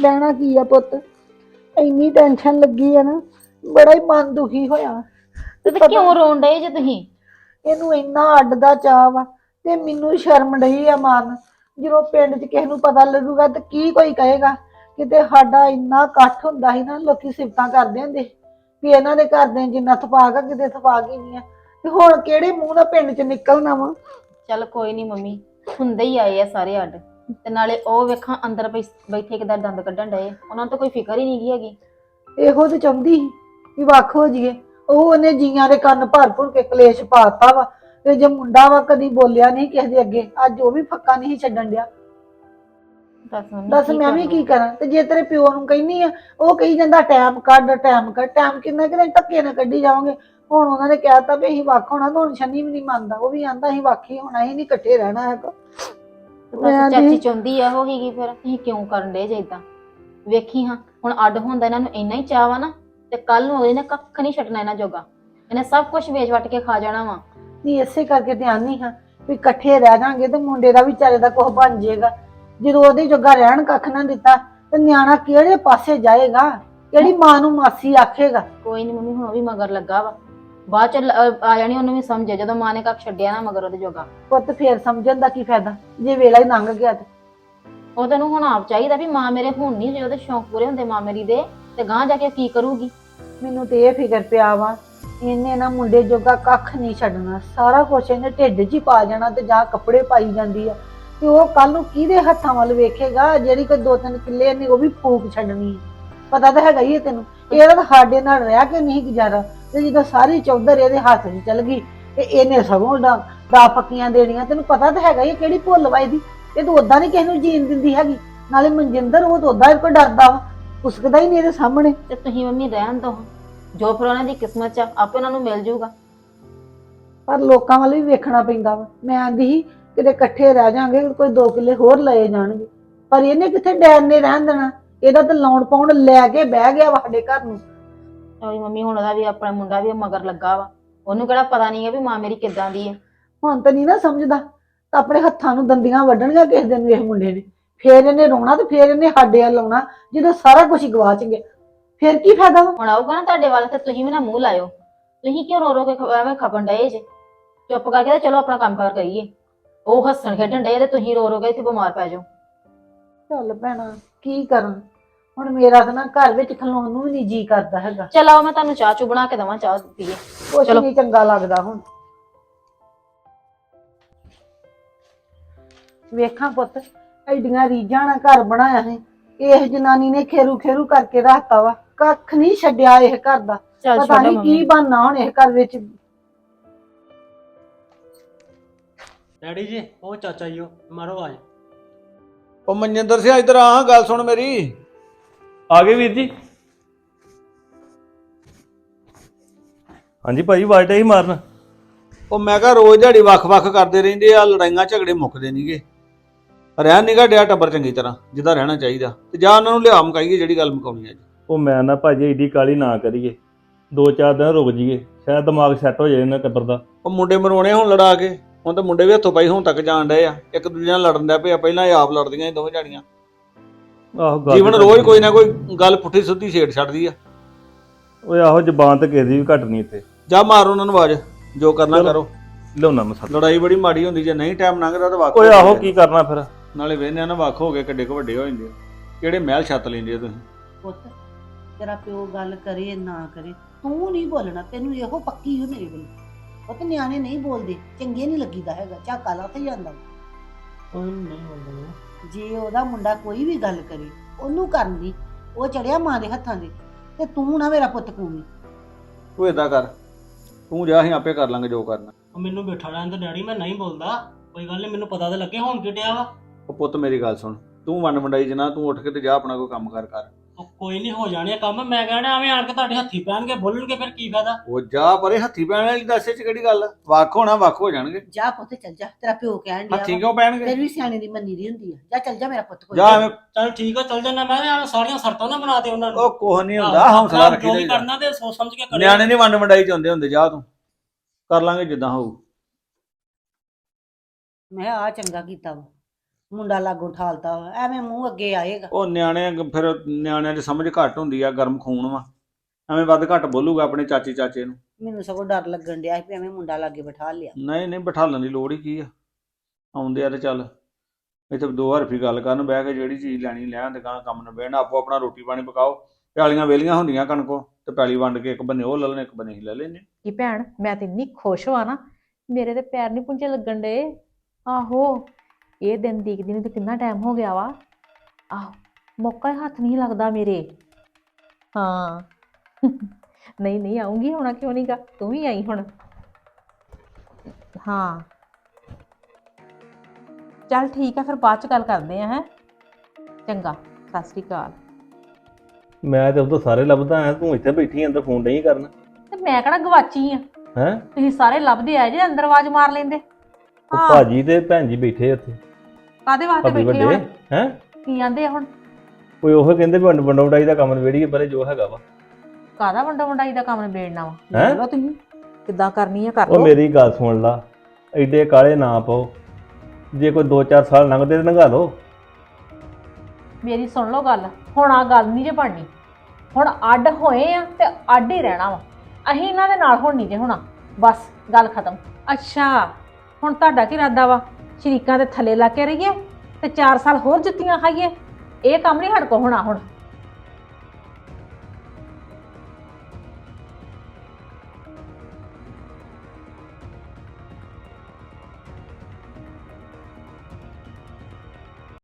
ਲੈਣਾ ਕੀ ਆ ਪੁੱਤ? ਇੰਨੀ ਟੈਨਸ਼ਨ ਲੱਗੀ ਆ ਨਾ ਬੜਾ ਹੀ ਮਨ ਦੁਖੀ ਹੋਇਆ। ਤੇ ਪਤਾ- ਕਿਉਂ ਰੋਣ ਡਏ ਜੇ ਤੁਸੀਂ? ਇਹਨੂੰ ਇੰਨਾ ਅੱਡ ਦਾ ਚਾਅ ਵਾ ਤੇ ਮੈਨੂੰ ਸ਼ਰਮ ਡਈ ਆ ਮਾਰਨ। ਜਦੋਂ ਪਿੰਡ 'ਚ ਕਿਸੇ ਨੂੰ ਪਤਾ ਲੱਗੂਗਾ ਤੇ ਕੀ ਕੋਈ ਕਹੇਗਾ? ਕਿਤੇ ਸਾਡਾ ਇੰਨਾ ਇਕੱਠ ਹੁੰਦਾ ਸੀ ਨਾ ਲੋਕੀ ਸਿਫਤਾਂ ਕਰਦੇ ਹੁੰਦੇ ਵੀ ਇਹਨਾਂ ਦੇ ਘਰ ਦੇ ਜਿੰਨਾ ਥਪਾਕ ਆ ਕਿਤੇ ਥਪਾਕ ਹੀ ਨਹੀਂ ਆ। ਤੇ ਹੁਣ ਕਿਹੜੇ ਮੂੰਹ ਨਾਲ ਪਿੰਡ 'ਚ ਨਿਕਲਣਾ ਵਾ? ਚੱਲ ਕੋਈ ਨਹੀਂ ਮੰਮੀ ਹੁੰਦੇ ਹੀ ਆਏ ਆ ਸਾਰੇ ਅੱਡ। ਤੇ ਨਾਲੇ ਉਹ ਵੇਖਾਂ ਅੰਦਰ ਬੈਠ- ਬੈਠੇ ਕਿਦਾਂ ਦੰਦ ਕੱਢਣ ਡਏ ਉਹਨਾਂ ਨੂੰ ਤਾਂ ਕੋਈ ਫਿਕਰ ਹੀ ਨਹੀਂ ਗੀ ਹੈਗੀ। ਇਹੋ ਤੇ ਚਾਹੁੰਦੀ ਸੀ ਵੀ ਵੱਖ ਹੋ ਜਾਈਏ। ਉਹ ਉਹਨੇ ਜੀਆਂ ਦੇ ਕੰਨ ਭਰ ਭਰ ਕੇ ਕਲੇਸ਼ ਪਾਤਾ ਵਾ। ਤੇ ਜੇ ਮੁੰਡਾ ਵਾ ਕਦੀ ਬੋਲਿਆ ਨਹੀਂ ਕਿਸੇ ਦੇ ਅੱਗੇ ਅੱਜ ਉਹ ਵੀ ਫੱਕਾ ਨਹੀਂ ਛੱਡਣ ਡਿਆ। ਦੱਸ ਮੰਮੀ ਦੱਸ ਕੀ ਮੈਂ ਵੀ? ਕੀ ਕਰਾਂ? ਤੇ ਜੇ ਤੇਰੇ ਪਿਓ ਨੂੰ ਕਹਿੰਨੀ ਆ ਉਹ ਕਹੀ ਜਾਂਦਾ ਟਾਈਮ ਕੱਢ ਟਾਈਮ ਕੱਢ। ਟਾਈਮ ਕਿੰਨਾ ਕਿੰਨਾ ਧੱਕੇ ਨਾਲ ਕੱਢੀ ਜਾਵਾਂਗੇ ਹੁਣ ਉਹਨਾਂ ਨੇ ਕਹਿਤਾ ਵੀ ਅਸੀਂ ਵੱਖ ਹੋਣਾ ਤਾਂ ਹੁਣ ਸ਼ਨੀ ਵੀ ਨਹੀਂ ਮੰਨਦਾ ਉਹ ਵੀ ਆਂਦਾ ਅਸੀਂ ਵੱਖ ਹੀ ਹੋਣਾ ਅਸੀਂ ਨਹੀਂ ਇਕੱਠੇ ਰਹਿਣਾ ਹੈਗਾ। ਤੇ ਮੈਂ ਬਸ ਚਾਚੀ ਦੀ- ਚਾਹੁੰਦੀ ਆ ਉਹ ਹੀਗੀ ਫਿਰ ਤੁਸੀਂ ਕਿਉਂ ਕਰਨ ਦੇ ਜੇ ਇਦਾਂ ਵੇਖੀ ਹਾਂ ਹੁਣ ਅੱਡ ਹੁੰਦਾ ਇਹਨਾਂ ਨੂੰ ਇੰਨਾ ਹੀ ਚਾਹ ਵਾ ਨਾ ਤੇ ਕੱਲ ਨੂੰ ਉਹਨੇ ਕੱਖ ਨਹੀਂ ਛੱਡਣਾ ਇਹਨਾਂ ਜੋਗਾ। ਇਹਨੇ ਸਭ ਕੁਝ ਵੇਚ ਵਟ ਕੇ ਖਾ ਜਾਣਾ ਵਾ। ਨਹੀਂ ਇਸੇ ਕਰਕੇ ਧਿਆਨ ਨਹੀਂ ਹਾਂ ਵੀ ਇਕੱਠੇ ਰਹਿ ਜਾਾਂਗੇ ਤੇ ਮੁੰਡੇ ਦਾ ਵੀ ਚਾਰੇ ਦਾ ਕੁਝ ਬਣ ਜਾਏਗਾ। ਜਦੋਂ ਉਹਦੇ ਜੋਗਾ ਰਹਿਣ ਕੱਖ ਨਾ ਦਿੱਤਾ ਤੇ ਨਿਆਣਾ ਕਿਹੜੇ ਪਾਸੇ ਜਾਏਗਾ? ਕਿਹੜੀ ਮਾਂ ਨੂੰ ਮਾਸੀ ਆਖੇਗਾ? ਕੋਈ ਨਹੀਂ ਮੰਮੀ ਹੁਣ ਉਹ ਵੀ ਮਗਰ ਲੱਗਾ ਵਾ। ਬਾਅਦ ਚ ਲ- ਆ ਜਾਣੀ ਉਹਨੂੰ ਵੀ ਸਮਝ ਜਦੋਂ ਮਾਂ ਨੇ ਕੱਖ ਛੱਡਿਆ ਨਾ ਮਗਰ ਉਹਦੇ ਜੋਗਾ। ਪੁੱਤ ਫੇਰ ਸਮਝਣ ਦਾ ਕੀ ਫਾਇਦਾ? ਜੇ ਵੇਲਾ ਹੀ ਲੰਘ ਗਿਆ ਤੇ। ਉਹ ਤੈਨੂੰ ਹੁਣ ਆਪ ਚਾਹੀਦਾ ਵੀ ਮਾਂ ਮੇਰੇ ਹੁਣ ਨਹੀਂ ਜੇ ਉਹਦੇ ਸ਼ੌਂਕ ਪੂਰੇ ਹੁੰਦੇ ਮਾਂ ਮੇਰੀ ਦੇ ਤੇ ਗਾਂ ਜਾ ਕੇ ਕੀ ਕਰੂਗੀ? ਮੈਨੂੰ ਤੇ ਇਹ ਫਿਕਰ ਪਿਆ ਵਾ ਇਹਨੇ ਨਾ ਮੁੰਡੇ ਜੋਗਾ ਕੱਖ ਨਹੀਂ ਛੱਡਣਾ। ਸਾਰਾ ਕੁਝ ਇਹਨੇ ਢਿੱਡ 'ਚ ਹੀ ਪਾ ਜਾਣਾ ਤੇ ਜਾਂ ਕੱਪੜੇ ਪਾਈ ਜਾਂਦੀ ਆ। ਤੇ ਉਹ ਕੱਲ ਨੂੰ ਕਿਹਦੇ ਹੱਥਾਂ ਵੱਲ ਵੇਖੇਗਾ? ਜਿਹੜੀ ਕੋਈ ਦੋ ਤਿੰਨ ਕਿੱਲੇ ਇਹਨੇ ਉਹ ਵੀ ਫੂਕ ਛੱਡਣੀ। ਪਤਾ ਤਾਂ ਹੈਗਾ ਹੀ ਹੈ ਤੈਨੂੰ। ਇਹਦਾ ਤਾਂ ਸਾਡੇ ਨਾਲ ਰਹਿ ਕੇ ਨਹੀਂ ਗੁਜ਼ਾਰਾ? ਤੇ ਜਦੋਂ ਸਾਰੀ ਚੌਧਰ ਇਹਦੇ ਹੱਥ 'ਚ ਚਲ ਗਈ ਤੇ ਇਹਨੇ ਸਗੋਂ ਦਾ ਦਾ ਪੱਕੀਆਂ ਦੇਣੀਆਂ ਤੈਨੂੰ ਪਤਾ ਤਾਂ ਹੈਗਾ ਹੀ ਹੈ ਕਿਹੜੀ ਭੁੱਲ ਵਾਈ ਦੀ। ਇਹ ਤਾਂ ਉਦਾਂ ਨਹੀਂ ਕਿਸੇ ਨੂੰ ਜੀਣ ਦਿੰਦੀ ਹੈਗੀ। ਨਾਲੇ ਮਨਜਿੰਦਰ ਉਹ ਤਾਂ ਉਦਾਂ ਹੀ ਕੋਈ ਡਰਦਾ ਵਾ ਉਸਕਦਾ ਹੀ ਨਹੀਂ ਇਹਦੇ ਸਾਹਮਣੇ। ਤੇ ਤੁਸੀਂ ਮੰਮੀ ਰਹਿਣ ਦੋ। ਜੋ ਫਿਰ ਉਹਨਾਂ ਦੀ ਕਿਸਮਤ ਚ ਆ, ਆਪੇ ਉਹਨਾਂ ਨੂੰ ਮਿਲ ਜਾਊਗਾ ਪਰ ਲੋਕਾਂ ਵੱਲ ਵੀ ਵੇਖਣਾ ਪੈਂਦਾ ਵਾ। ਮੈਂ ਆਂਦੀ ਸੀ ਕਿਤੇ ਇਕੱਠੇ ਰਹਿ ਜਾਾਂਗੇ ਕੋਈ ਦੋ ਕਿੱਲੇ ਹੋਰ ਲਏ ਜਾਣਗੇ। ਪਰ ਇਹਨੇ ਕਿੱਥੇ ਡੈਨ ਨੇ ਰਹਿਣ ਦੇਣਾ? ਇਹਦਾ ਤਾਂ ਲਾਉਣ ਪਾਉਣ ਲੈ ਕੇ ਬਹਿ ਗਿਆ ਵਾ ਸਾਡੇ ਘਰ ਨੂੰ। ਉਹਦੀ ਮੰਮੀ ਹੁਣ ਉਹਦਾ ਵੀ ਆਪਣਾ ਮੁੰਡਾ ਵੀ ਮਗਰ ਲੱਗਾ ਵਾ। ਉਹਨੂੰ ਕਿਹੜਾ ਪਤਾ ਨਹੀਂ ਹੈ ਵੀ ਮਾਂ ਮੇਰੀ ਕਿੱਦਾਂ ਦੀ ਹੈ ਹੁਣ ਤਾਂ ਨਹੀਂ ਨਾ ਸਮਝਦਾ ਤਾਂ ਆਪਣੇ ਹੱਥਾਂ ਨੂੰ ਦੰਦੀਆਂ ਵੱਢਣੀਆਂ ਕਿਸੇ ਦਿਨ ਵੇਖ ਮੁੰਡੇ ਨੇ। ਫੇਰ ਇਹਨੇ ਰੋਣਾ ਤੇ ਫੇਰ ਇਹਨੇ ਸਾਡੇ ਵੱਲ ਆਉਣਾ ਜਦੋਂ ਸਾਰਾ ਕੁਝ ਗਵਾਚ ਗਿਆ ਫੇਰ ਕੀ ਫਾਇਦਾ ਵਾ? ਹੁਣ ਆਊਗਾ ਨਾ ਤੁਹਾਡੇ ਵੱਲ ਤੇ ਤੁਸੀਂ ਵੀ ਨਾ ਮੂੰਹ ਲਾਇਓ। ਤੁਸੀਂ ਕਿਉਂ ਰੋ ਰੋ ਕੇ ਖ- ਐਵੇਂ ਖਪਣ ਡਏ ਜੇ? ਚੁੱਪ ਕਰਕੇ ਤੇ ਚਲੋ ਆਪਣਾ ਕੰਮ ਕਾਰ ਕਰੀਏ। ਉਹ ਹੱਸਣ ਖੇਡਣ ਡਏ ਤੇ ਤੁਸੀਂ ਰੋ ਰੋ ਕੇ ਇੱਥੇ ਬਿਮਾਰ ਪੈ ਜਾਓ। ਚੱਲ ਭੈਣਾ ਕੀ ਕਰਾਂ? ਹੁਣ ਮੇਰਾ ਤਾਂ ਨਾ ਘਰ ਵਿੱਚ ਖਲੋਣ ਨੂੰ ਵੀ ਨਹੀਂ ਜੀ ਕਰਦਾ ਹੈਗਾ। ਚਲ ਆਓ ਮੈਂ ਤੁਹਾਨੂੰ ਚਾਹ ਚੂ ਬਣਾ ਕੇ ਦਵਾਂ ਚਾਹ ਪੀਏ। ਕੁਛ ਚਲੋ। ਨਹੀਂ ਚੰਗਾ ਲੱਗਦਾ ਹੁਣ। ਵੇਖਾਂ ਪੁੱਤ ਐਡੀਆਂ ਰੀਝਾਂ ਨਾਲ ਘਰ ਬਣਾਇਆ ਹੈ। ਇਹ ਜਨਾਨੀ ਨੇ ਖੇਰੂ ਖੇਰੂ ਕਰਕੇ ਰੱਖਤਾ ਵਾ। ਕੱਖ ਨਹੀਂ ਛੱਡਿਆ ਇਹ ਘਰ ਦਾ। ਚੱਲ ਪਤਾ ਨਹੀਂ ਕੀ ਬਣਨਾ ਹੁਣ ਇਹ ਘਰ ਵਿੱਚ। ਡੈਡੀ ਜੀ ਉਹ ਚਾਚਾ ਜੀ ਉਹ ਮਾਰੋ ਆਜ ਉਹ ਮਨਜਿੰਦਰ ਸਿੰਘ ਇੱਧਰ ਆ ਗੱਲ ਸੁਣ ਮੇਰੀ। ਆ ਗਏ ਵੀਰ ਜੀ। ਹਾਂਜੀ ਭਾਜੀ ਤਾਂ ਹੀ ਮਾਰਨ। ਉਹ ਮੈਂ ਕਿਹਾ ਰੋਜ਼ ਦਿਹਾੜੀ ਵੱਖ-ਵੱਖ ਕਰਦੇ ਰਹਿੰਦੇ ਆ ਲੜਾਈਆਂ ਝਗੜੇ ਮੁੱਕਦੇ ਨਹੀਂਗੇ ਰਹਿਣ ਨਿਗਾ ਡਿਆ ਟੱਬਰ ਚੰਗੀ ਤਰ੍ਹਾਂ ਜਿੱਦਾਂ ਰਹਿਣਾ ਚਾਹੀਦਾ। ਤੇ ਜਾਂ ਉਹਨਾਂ ਨੂੰ ਲਿਆ ਮਕਾਈਏ ਜਿਹੜੀ ਗੱਲ ਮੁਕਾਉਣੀ ਹੈ ਜੀ। ਉਹ ਮੈਂ ਨਾ ਭਾਜੀ ਏਡੀ ਕਾਲੀ ਨਾ ਕਰੀਏ। ਦੋ ਚਾਰ ਦਿਨ ਰੁਕ ਜਾਈਏ ਸ਼ਾਇਦ ਦਿਮਾਗ ਸੈੱਟ ਹੋ ਜਾਏ ਇਹਨਾਂ ਟੱਬਰ ਦਾ। ਉਹ ਮੁੰਡੇ ਮਰਵਾਉਣੇ ਹੁਣ ਲੜਾ ਕੇ। ਹੁਣ ਤਾਂ ਮੁੰਡੇ ਵੀ ਹੱਥੋਂ ਪਾਈ ਹੁਣ ਤੱਕ ਜਾਣ ਡਏ ਆ। ਇੱਕ ਦੂਜੇ ਨਾਲ ਲੜਨ ਦਾ ਪਿਆ ਪਹਿਲਾਂ ਇਹ ਆਪ ਲੜਦੀਆਂ ਸੀ ਦੋਵੇਂ ਜਾਣੀਆਂ ਆਹੋ ਗੱਲ ਜੀਵਨ ਤਾਂ ਰੋਜ਼ ਕੋਈ ਨਾ ਕੋਈ ਗੱਲ ਪੁੱਠੀ ਸਿੱਧੀ ਛੇੜ ਛੱਡਦੀ ਆ। ਓਏ ਆਹੋ ਜ਼ਬਾਨ ਤੇ ਕਿਸੇ ਦੀ ਵੀ ਘੱਟ ਨਹੀਂ ਇੱਥੇ। ਜਾ ਮਾਰ ਉਹਨਾਂ ਨੂੰ ਆਵਾਜ਼ ਜੋ ਕਰਨਾ ਚਲੋ। ਕਰੋ। ਲਿਆਉਣਾ ਮਸਲਾ ਲੜਾਈ ਬੜੀ ਮਾੜੀ ਹੁੰਦੀ ਜੇ ਨਹੀਂ ਟਾਈਮ ਲੰਘਦਾ ਤਾਂ ਵੱਖ ਓਏ ਹੋ ਆਹੋ ਜਾਂਦੇ ਆ। ਕੀ ਕਰਨਾ ਫਿਰ? ਨਾਲੇ ਵੇਹਨੇ ਆ ਨਾ ਵੱਖ ਹੋ ਗਏ ਕਿੱਡੇ ਕੁ ਵੱਡੇ ਹੋ ਜਾਂਦੇ ਆ। ਕਿਹੜੇ ਮਹਿਲ ਛੱਤ ਲੈਂਦੇ ਆ ਤੁਸੀਂ? ਪੁੱਤ ਤੇਰਾ ਪਿਓ ਗੱਲ ਕਰੇ ਨਾ ਕਰੇ ਤੂੰ ਨਹੀਂ ਬੋਲਣਾ ਤੈਨੂੰ ਇਹੋ ਪੱਕੀ ਹੋ ਮੇਰੇ ਵੱਲ ਪੁੱਤ ਨਿਆਣੇ ਨਹੀਂ ਬੋਲਦੇ ਚੰਗੇ ਨਹੀਂ ਲੱਗੀਦਾ ਹੈਗਾ ਝਾਕਾ ਲੱਥ ਜਾਂਦਾ। ਕੋਈ ਨਹੀਂ ਬੋਲਦਾ ਜੇ ਉਹਦਾ ਮੁੰਡਾ ਕੋਈ ਵੀ ਗੱਲ ਕਰੇ ਉਹਨੂੰ ਕਰਨ ਦੀ ਉਹ ਚੜਿਆ ਮਾਂ ਦੇ ਹੱਥਾਂ ਦੇ ਤੇ ਤੂੰ ਨਾ ਮੇਰਾ ਪੁੱਤ ਕੂਵੀਂ। ਤੂੰ ਏਦਾਂ ਕਰ ਤੂੰ ਜਾ ਅਸੀਂ ਆਪੇ ਕਰ ਲਾਂਗੇ ਜੋ ਕਰਨਾ। ਉਹ ਮੈਨੂੰ ਬੈਠਾ ਰਹਿਣ ਤੇ ਡੈਡੀ ਮੈਂ ਨਹੀਂ ਬੋਲਦਾ। ਕੋਈ ਗੱਲ ਨਹੀਂ ਮੈਨੂੰ ਪਤਾ ਤਾਂ ਲੱਗੇ ਹੁਣ ਕਿਟਿਆ ਵਾ। ਉਹ ਪੁੱਤ ਮੇਰੀ ਗੱਲ ਸੁਣ ਤੂੰ ਵੰਡ ਮੰਡਾਈ ਜਨਾ ਤੂੰ ਉੱਠ ਕੇ ਤੇ ਜਾ ਆਪਣਾ ਕੋਈ ਕੰਮ ਕਰ ਕਰ। ਉਹ ਕੋਈ ਨਹੀਂ ਹੋ ਜਾਣੇ ਕੰਮ। ਮੈਂ ਕਹਿਣਾ ਐਵੇਂ ਆਣ ਕੇ ਤੁਹਾਡੇ ਹੱਥੀ ਪੈਣਗੇ ਬੋਲਣਗੇ ਫਿਰ ਕੀ ਫਾਇਦਾ? ਉਹ ਜਾ ਪਰੇ ਹੱਥੀ ਪੈਣ ਵਾਲੀ ਦੱਸੇ ਚ ਕਿਹੜੀ ਗੱਲ ਆ? ਵੱਖ ਹੋਣਾ ਵੱਖ ਹੋ ਜਾਣਗੇ। ਜਾ ਪੁੱਤ ਚੱਲ ਜਾ। ਤੇਰਾ ਪਿਓ ਕਹਿਣ ਡਿਆ ਹੱਥੀ ਵਾ। ਕਿਉਂ ਪੈਣਗੇ? ਫਿਰ ਵੀ ਸਿਆਣੇ ਦੀ ਮੰਨੀ ਦੀ ਹੁੰਦੀ ਆ। ਜਾ ਚੱਲ ਜਾ ਮੇਰਾ ਪੁੱਤ ਕੋਲ ਜਾ ਐਵੇਂ ਚਲ ਠੀਕ ਆ ਚੱਲ ਜੰਨਾ ਮੈਂ ਐਵੇਂ ਸਾਰੀਆਂ ਸ਼ਰਤਾਂ ਨਾ ਬਣਾ ਦੇ ਉਹਨਾਂ ਨੂੰ। ਉਹ ਕੁਛ ਨਹੀਂ ਹੁੰਦਾ ਹੌਸਲਾ ਰੱਖੀ ਜੋ ਵੀ ਦਾ ਕਰਨਾ ਤੇ ਸੋਚ ਸਮਝ ਕੇ ਕਰਿਓ। ਨਿਆਣੇ ਨਹੀਂ ਵੰਡ ਮੰਡਾਈ ਚ ਹੁੰਦੇ ਹੁੰਦੇ ਜਾ ਤੂੰ। ਕਰ ਲਾਂਗੇ ਜਿੱਦਾਂ ਹੋਊ। ਮੈਂ ਆ ਚੰਗਾ ਕੀਤਾ ਵਾ। ਮੁੰਡਾ ਲਾਗੋ ਠਾਲਤਾ ਵਾ ਐਵੇਂ ਮੂੰਹ ਅੱਗੇ ਆਏਗਾ। ਉਹ ਨਿਆਣੇ ਅੱਗੇ ਫਿਰ ਨਿਆਣਿਆਂ ਦੀ ਸਮਝ ਘੱਟ ਹੁੰਦੀ ਆ ਗਰਮ ਖੂਨ ਵਾ। ਐਵੇਂ ਵੱਧ ਘੱਟ ਬੋਲੂਗਾ ਆਪਣੇ ਚਾਚੀ ਚਾਚੇ ਨੂੰ। ਮੈਨੂੰ ਸਗੋਂ ਡਰ ਲੱਗਣ ਡਿਆ ਸੀ ਵੀ ਐਵੇਂ ਮੁੰਡਾ ਲਾਗੇ ਬਿਠਾ ਲਿਆ। ਨਹੀਂ ਨਹੀਂ ਬਿਠਾਲਣ ਦੀ ਲੋੜ ਹੀ ਕੀ ਆ? ਆਉਂਦੇ ਆ ਤੇ ਚੱਲ। ਇੱਥੇ ਦੋ ਹਰਫੀ ਗੱਲ ਕਰਨ ਬਹਿ ਕੇ ਜਿਹੜੀ ਚੀਜ਼ ਲੈਣੀ ਲੈਣ ਤੇ ਗਾਂ ਕੰਮ ਨੂੰ ਬਹਿਣਾ ਆਪੋ ਆਪਣਾ ਰੋਟੀ ਪਾਣੀ ਪਕਾਓ। ਪਿਆਲੀਆਂ ਵੇਲੀਆਂ ਹੁੰਦੀਆਂ ਕਣਕੋਂ ਤੇ ਪੈਲੀ ਵੰਡ ਕੇ ਇੱਕ ਬੰਨੇ ਉਹ ਲੈ ਲੈਣ ਇੱਕ ਬੰਨੇ ਹੀ ਲੈ ਲੈਣੇ ਕੀ ਭੈਣ ਮੈਂ ਤੇ ਇੰਨੀ ਖੁਸ਼ ਹੋਆ ਨਾ ਮੇਰੇ ਤੇ ਪੈਰ ਨਹੀਂ ਪੁੰਝੇ ਲੱਗਣ ਡੇ ਆਹੋ ਇਹ ਦਿਨ ਦੇਖਦੀ ਨੂੰ ਤੇ ਕਿੰਨਾ ਟਾਈਮ ਹੋ ਗਿਆ ਵਾ। ਆਹੋ ਮੌਕਾ ਹੀ ਹੱਥ ਨਹੀਂ ਲੱਗਦਾ ਮੇਰੇ। ਹਾਂ। ਨਹੀਂ ਨਹੀਂ ਆਉਂਗੀ ਹੋਣਾ ਕਿਉਂ ਨਹੀਂਗਾ ਤੂੰ ਵੀ ਆਈ ਹੁਣ। ਹਾਂ। ਚੱਲ ਠੀਕ ਆ ਫਿਰ ਬਾਅਦ ਚ ਗੱਲ ਕਰਦੇ ਆ ਹੈ। ਚੰਗਾ ਸਤਿ ਸ੍ਰੀ ਅਕਾਲ। ਮੈਂ ਤੇ ਉਦੋਂ ਸਾਰੇ ਲੱਭਦਾ ਆ ਤੂੰ ਇੱਥੇ ਬੈਠੀ ਅੰਦਰ ਫੋਨ ਨਹੀਂ ਕਰਨਾ। ਤੇ ਮੈਂ ਕਿਹੜਾ ਗਵਾਚੀ ਆ? ਹੈ? ਤੁਸੀਂ ਸਾਰੇ ਲੱਭਦੇ ਆ ਜੇ ਅੰਦਰ ਆਵਾਜ਼ ਮਾਰ ਲੈਂਦੇ। ਉਹ ਹਾਂ। ਭਾਜੀ ਤੇ ਭੈਣ ਜੀ ਬੈਠੇ ਉੱਥੇ ਕਾਦੇ ਵਾਸਤੇ ਭਾਬੀ ਬੈਠੇ ਵੱਡੇ ਹੁਣ ਹੈ? ਕੀ ਆਂਦੇ ਆ ਹੁਣ? ਕੋਈ ਉਹ ਕਹਿੰਦੇ ਵੰਡ ਵੰਡਾਈ ਦਾ ਕੰਮ ਨਿਬੇੜੀਏ ਪਰੇ ਜੋ ਹੈਗਾ ਵਾ। ਕਾਦਾ ਵੰਡਾ ਵੰਡਾਈ ਦਾ ਕੰਮ ਨਿਬੇੜਨਾ ਵਾ? ਹੈਂ? ਲੈ ਲਓ ਤੁਸੀਂ ਕਿੱਦਾਂ ਕਰਨੀ ਆ ਕਰ ਉਹ ਲਓ। ਮੇਰੀ ਗੱਲ ਸੁਣ ਲਾ ਐਡੇ ਕਾਲੇ ਨਾ ਪਾਓ। ਜੇ ਕੋਈ 2-4 ਸਾਲ ਲੰਘਦੇ ਤੇ ਲੰਘਾ ਲਓ। ਮੇਰੀ ਸੁਣ ਲਓ ਗੱਲ ਹੁਣ ਆ ਗੱਲ ਨਹੀਂ ਜੇ ਬਣਨੀ। ਹੁਣ ਅੱਡ ਹੋਏ ਆ ਤੇ ਅੱਡ ਹੀ ਰਹਿਣਾ ਵਾ। ਅਸੀਂ ਇਹਨਾਂ ਦੇ ਨਾਲ ਹੁਣ ਨਹੀਂ ਜੇ ਹੋਣਾ। ਬਸ ਗੱਲ ਖਤਮ। ਅੱਛਾ। ਹੁਣ ਤੁਹਾਡਾ ਕੀ ਇਰਾਦਾ ਵਾ? ਸ਼ਰੀਕਾਂ ਦੇ ਥੱਲੇ ਲਾ ਕੇ ਰਹੀਏ ਤੇ 4 ਸਾਲ ਹੋਰ ਜੁੱਤੀਆਂ ਖਾਈਏ। ਇਹ ਕੰਮ ਨਹੀਂ ਹੜਕੋ ਹੋਣਾ ਹੁਣ।